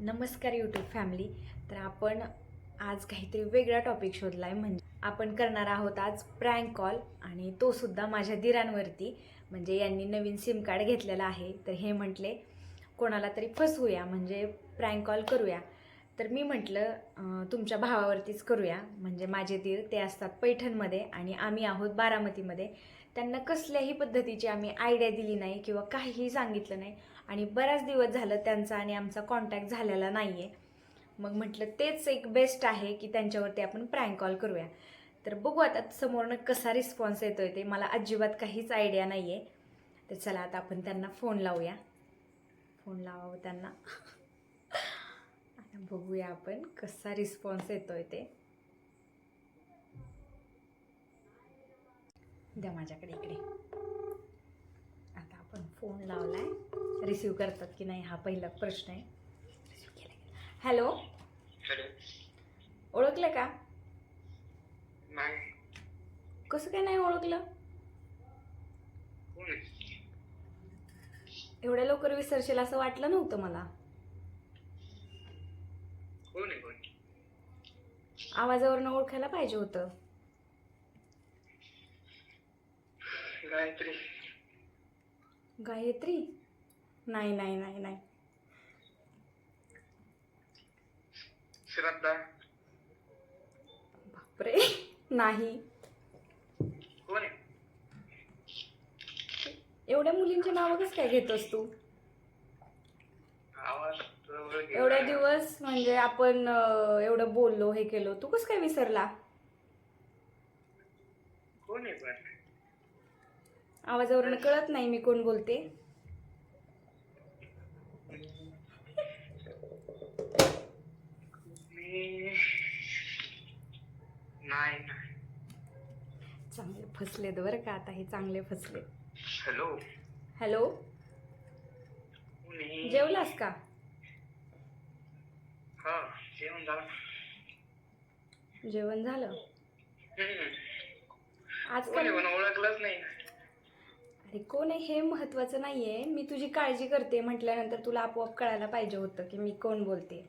नमस्कार YouTube family तर आपण आज काहीतरी वेगळा टॉपिक शोधला आहे म्हणजे आपण करणार आहोत आज प्रँक कॉल आणि तो सुद्धा माझ्या दिरांवरती. म्हणजे यांनी नवीन सिम कार्ड घेतलेला आहे. तर हे म्हटले कोणाला तरी फसवूया. म्हणजे प्रँक कॉल करूया. तर मी म्हटलं तुमच्या भावावरतीच करूया. म्हणजे माझे दीर ते असतात पैठणमध्ये आणि आम्ही आहोत बारामतीमध्ये. त्यांना कसल्याही पद्धतीची आम्ही आयडिया दिली नाही किंवा काहीही सांगितलं नाही. आणि बराच दिवस झालं त्यांचा आणि आमचा कॉन्टॅक्ट झालेला नाही आहे मग म्हटलं तेच एक बेस्ट आहे की त्यांच्यावरती आपण प्रँक कॉल करूया. तर बघू आता समोरनं कसा रिस्पॉन्स येतो आहे ते. मला अजिबात काहीच आयडिया नाही आहे तर चला आता आपण त्यांना फोन लावूया. फोन लावावं त्यांना. बघूया आपण कसा रिस्पॉन्स येतोय ते. द्या माझ्याकडे इकडे. आता आपण फोन लावलाय. रिसिव्ह करतात की नाही हा पहिला प्रश्न आहे. हॅलो ओळखलं का? कसं काय नाही ओळखलं? एवढ्या लवकर विसरशील असं वाटलं नव्हतं मला. कोण आहे कोण आवाजावरनं ओळखायला पाहिजे होतं. गायत्री. गायत्री? नाही नाही नाही नाही. श्रद्धा. बापरे नाही. कोण आहे? एवढ्या मुलींची नावं कसं काय घेतोस तू? आवाज. एवढ्या दिवस म्हणजे आपण एवढं बोललो हे केलो. तू कसं काय विसरला? आवाजावरनं कळत नाही मी कोण बोलते. मी नाही नाही. चांगले फसलेत बरं का आता हे चांगले फसले हॅलो? हॅलो? जेवलास का हा जेवण झालं? जेवण झालं हम्म. आज ओळखलंच नाही. अरे कोण आहे हे महत्वाचं नाहीये. मी तुझी काळजी करते म्हटल्यानंतर तुला आपोआप कळायला पाहिजे होतं की मी कोण बोलते.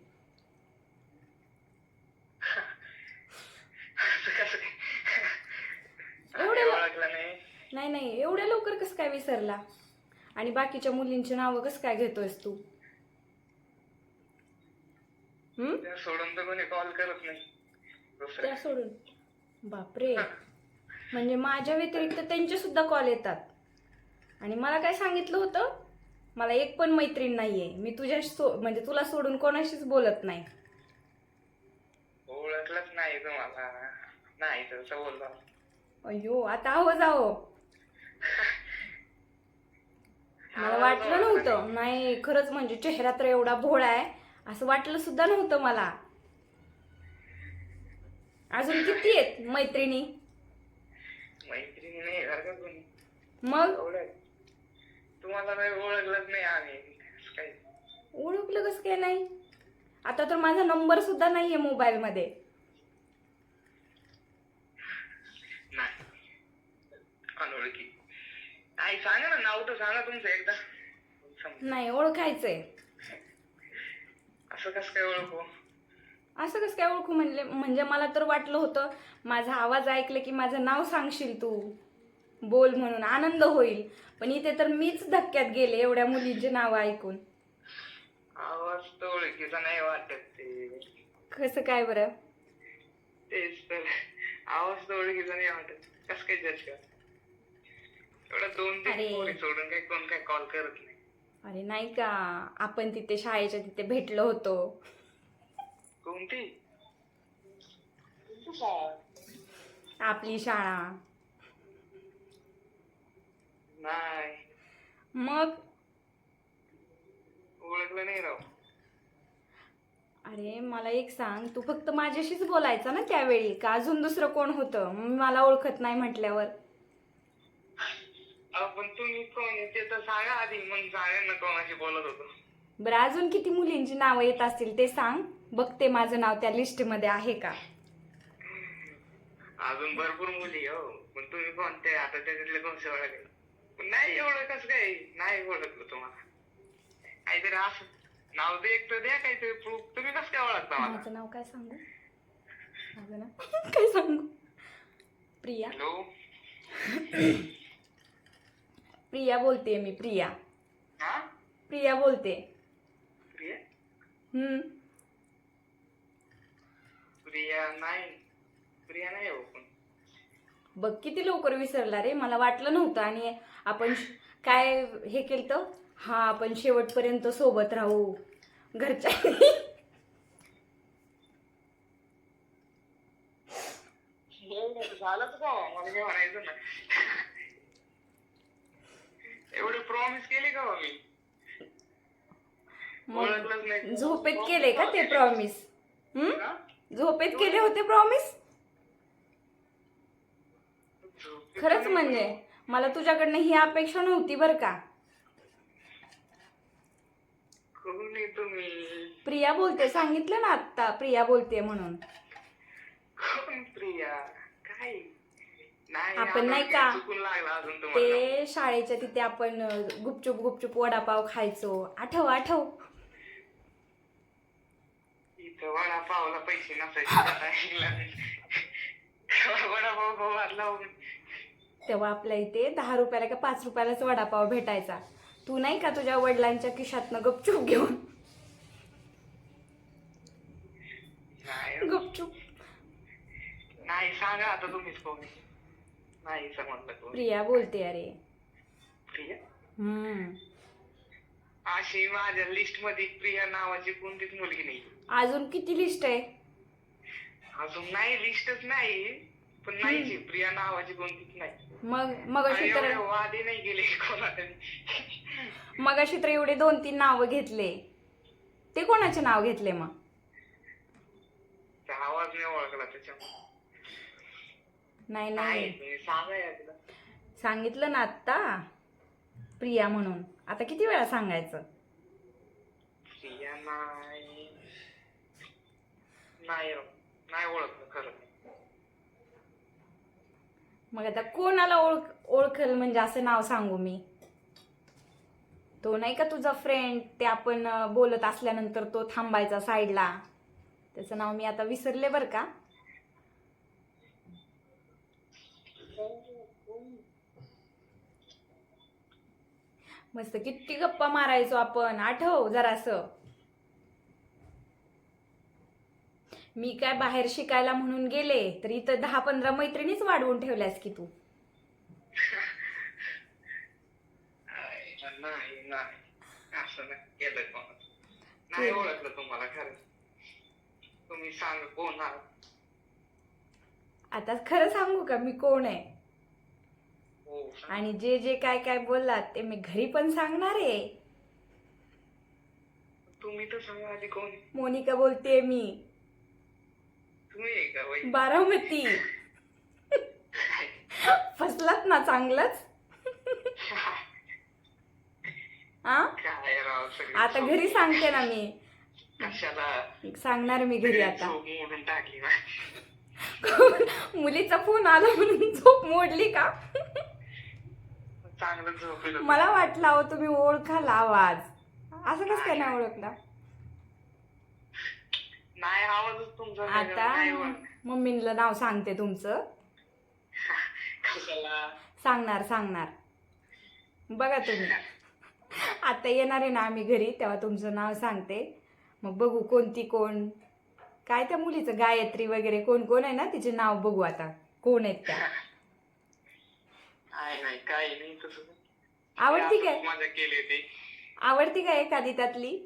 नाही. नाही नाही. एवढ्या लवकर कसं काय विसरला? आणि बाकीच्या मुलींची नावं कसं काय घेतोयस तू? त्या सोडून तर कोणी कॉल करत नाही. त्या सोडून. बापरे. म्हणजे माझ्या व्यतिरिक्त त्यांचे सुद्धा कॉल येतात. आणि मला काय सांगितलं होतं? मला एक पण मैत्रीण नाहीये. मी तुझ्या सो म्हणजे तुला सोडून कोणाशीच बोलत नाही. ओळखलंच नाही तुम्हाला. नाही तसं बोललो अयो आता आहो जाओ. मला वाटलं नव्हतं. नाही खरंच म्हणजे चेहरा तर एवढा भोळा आहे. असं वाटलं सुद्धा नव्हतं मला. अजून किती आहेत मैत्रिणी? मग? तुम्हाला ओळखलंच नाही आम्ही. ओळखलं कसं काय नाही? आता तर माझा नंबर सुद्धा नाहीये मोबाईल मध्ये नाही अनोळखी नाही सांगा ना नाव तर सांगा तुमचं एकदा सम- नाही ओळखायचंय असं कसं काय ओळखू? असं कसं काय ओळखू म्हणले? म्हणजे मला तर वाटलं होतं माझा आवाज ऐकलं की माझं नाव सांगशील तू. बोल म्हणून आनंद होईल. पण इथे तर मीच धक्क्यात गेले एवढ्या मुलींची नावं ऐकून. आवाज तर ओळखीचा नाही वाटत ते. कसं काय बरं? तेच तर. आवाज तर ओळखीचा नाही वाटत. कसं काय जज कर एवढा दोन अरे. तीन पोरी सोडून काही कोण काय कॉल करत नाही. अरे नाही का आपण तिथे शाळेच्या तिथे भेटलो होतो. कोणती? आपली शाळा. नाही. मग? ओळखलं नाही राव. अरे मला एक सांग तू फक्त माझ्याशीच बोलायचा ना त्यावेळी का अजून दुसरं कोण होतं? मी मला ओळखत नाही म्हटल्यावर. तुम्ही कोण ते तर सांगा आधी मग सांगा ना कोणाशी बोलत होतो. बरं अजून किती मुलींची नावं येत असतील ते सांग. बघते माझं नाव त्या लिस्टमध्ये आहे का? अजून भरपूर मुली हो पण तुम्ही कोणते? आता त्याच्यातले कोणते ओळखले पण नाही एवढं कसं काय? नाही ओळखलं तुम्हाला. काहीतरी असं. नाव दे एक तर द्या काहीतरी प्रूफ. तुम्ही कसं काय ओळखता मला? माझं नाव काय सांगू? माझं नाव? काय सांगू? प्रिया? हॅलो प्रिया बोलते मी प्रिया. हा? प्रिया बोलते. प्रिया? हम्म. प्रिया नाही. प्रिया नाही बघ किती लवकर विसरला रे. मला वाटलं नव्हतं आणि आपण श- काय हे केलं तर हा आपण शेवटपर्यंत सोबत राहू. घरच्या झालंच का मला काय म्हणायचं ना एवढे प्रॉमिस केले का मी? ओळखलंच नाही. मग झोपेत केले का ते प्रॉमिस हम्म हा? झोपेत केले होते प्रॉमिस झोपेत खरंच नाही. म्हणजे मला तुझ्याकडनं ही अपेक्षा नव्हती बरं का. कोण आहे तुम्ही. प्रिया बोलते सांगितलं ना आत्ता प्रिया बोलते म्हणून. कोण प्रिया? आपण नाही का? ते शाळेच्या तिथे आपण गुपचूप गुपचूप वडापाव खायचो. आठव आठव. वडापावला पैसे नसायचे वडापाव तेव्हा आपल्या इथे दहा रुपयाला का पाच रुपयालाच वडापाव भेटायचा. तू नाही का तुझ्या वडिलांच्या खिशातनं गपचूप घेऊन? गुपचूप. नाही सांगा आता तुम्हीच कोण. नाही समजलं प्रिया बोलते अरे प्रिया हम्म. अशी माझ्या लिस्टमध्ये प्रिया नावाची कोणतीच मुलगी नाही. अजून किती लिस्ट आहे? अजून नाही लिस्टच नाही. पण नाहीची प्रिया नावाची कोणतीच नाही. मग मग आणि अशी तर एवढे वादे नाही गेले कोणाकडे मग अशी तर एवढे दोन तीन नावं घेतले. ते कोणाचे नाव घेतले मग? त्या आवाज नाही ओळखला नाही नाही. सांगितलं ना आत्ता प्रिया म्हणून. आता किती वेळा सांगायचं? प्रिया नाही. नाही हो. मग आता कोणाला ओळख ओळखल म्हणजे असं नाव सांगू मी? तो नाही का तुझा फ्रेंड ते आपण बोलत असल्यानंतर तो थांबायचा साईडला त्याचं नाव मी आता विसरले बरं का? मस्त किती गप्पा मारायचो आपण. आठव जरासं. मी काय बाहेर शिकायला म्हणून गेले तर इथं दहा पंधरा मैत्रिणीच वाढवून ठेवल्यास की तू. नाही नाही नाही. असं नाही केलं कोणाचं. नाही ओळखलं तुम्हाला खरं. तुम्ही सांगा कोण आता खरं सांगू का मी कोण आहे. आणि जे जे काय काय बोललात ते मी घरी पण सांगणार आहे. तुम्ही तर सांगा आधी कोण? मोनिका बोलते मी. तुम्ही आहे का बाई बारामती. फसलात ना चांगलंच. आ? काय राव सगळे आता घरी सांगते ना मी. कशाला? सांगणार मी घरी आता. झोप मोडून टाकली ना. मुलीचा फोन आला म्हणून झोप मोडली का? चांगलं झोपलं मला वाटलं अहो तुम्ही ओळखाल आवाज. असं कसं काय नाही ओळखला? नाही आवाजच तुमचा आता नाही ओळख. मम्मीला नाव सांगते तुमचं. कशाला? सांगणार सांगणार. बघा तुम्ही. आता येणार आहे ना आम्ही घरी तेव्हा तुमचं नाव सांगते. मग बघू कोणती कोण. काय त्या मुलीचं गायत्री वगैरे कोण कोण आहे ना तिचे नाव बघू आता. कोण आहेत त्या? नाही नाही काही नाही तसं आवडती काय? मजा केली होती. आवडती काय एखादी त्यातली?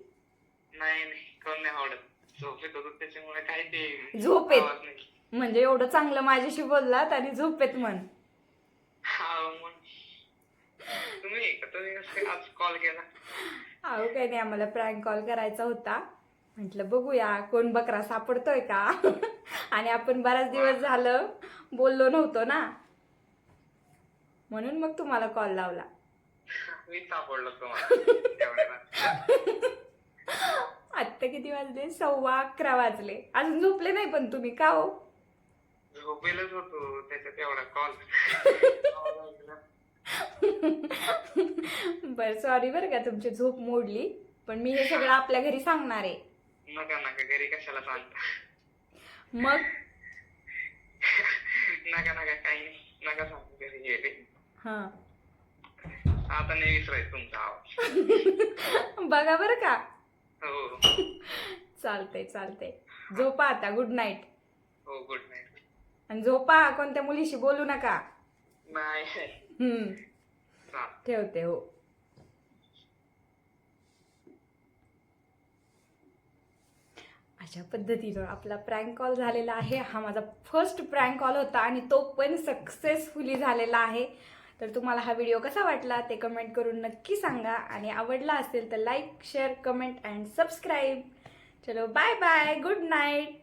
नाही नाही कोण नाही आवडत. झोपेत होतो त्याच्यामुळे काय ते झोपेत? नाही. म्हणजे एवढं चांगलं माझ्याशी बोललात आणि झोपेत म्हण. हा मग. तुम्ही का तुम्ही कसं आज कॉल केला. अहो काही नाही आम्हाला प्रँक कॉल करायचा होता. म्हटलं बघूया कोण बकरा सापडतोय का? आणि आपण बराच दिवस झालं बोललो नव्हतो ना. म्हणून मग तुम्हाला कॉल लावला. मी सापडलो तुम्हाला. आत्ता किती वाजले? सव्वा अकरा वाजले. अजून झोपले नाही पण तुम्ही का हो? झोपेलच होतो त्याच्यात एवढा कॉल बरं सॉरी बरं का तुमची झोप मोडली पण मी हे सगळं आपल्या घरी सांगणार आहे. नका नका घरी कशाला सांगता मग? नका नका काही नाही. नका सांगू घरी गेले हा. आता नाही विसरायचं तुमचा आवाज. बघा बरं का. हो. चालतंय चालतंय. झोपा आता गुड नाईट हो गुड नाईट आणि झोपा कोणत्या मुलीशी बोलू नका. नाही. हम्म. चाल. ठेवते हो. अशा पद्धतीनं आपला प्रँक कॉल झालेला आहे. हा माझा फर्स्ट प्रँक कॉल होता आणि तो पण सक्सेसफुली झालेला आहे. तर तुम्हाला हा व्हिडिओ कसा वाटला ते कमेंट करून नक्की सांगा. आणि आवडला असेल तर like share comment and subscribe चलो बाय बाय गुड नाईट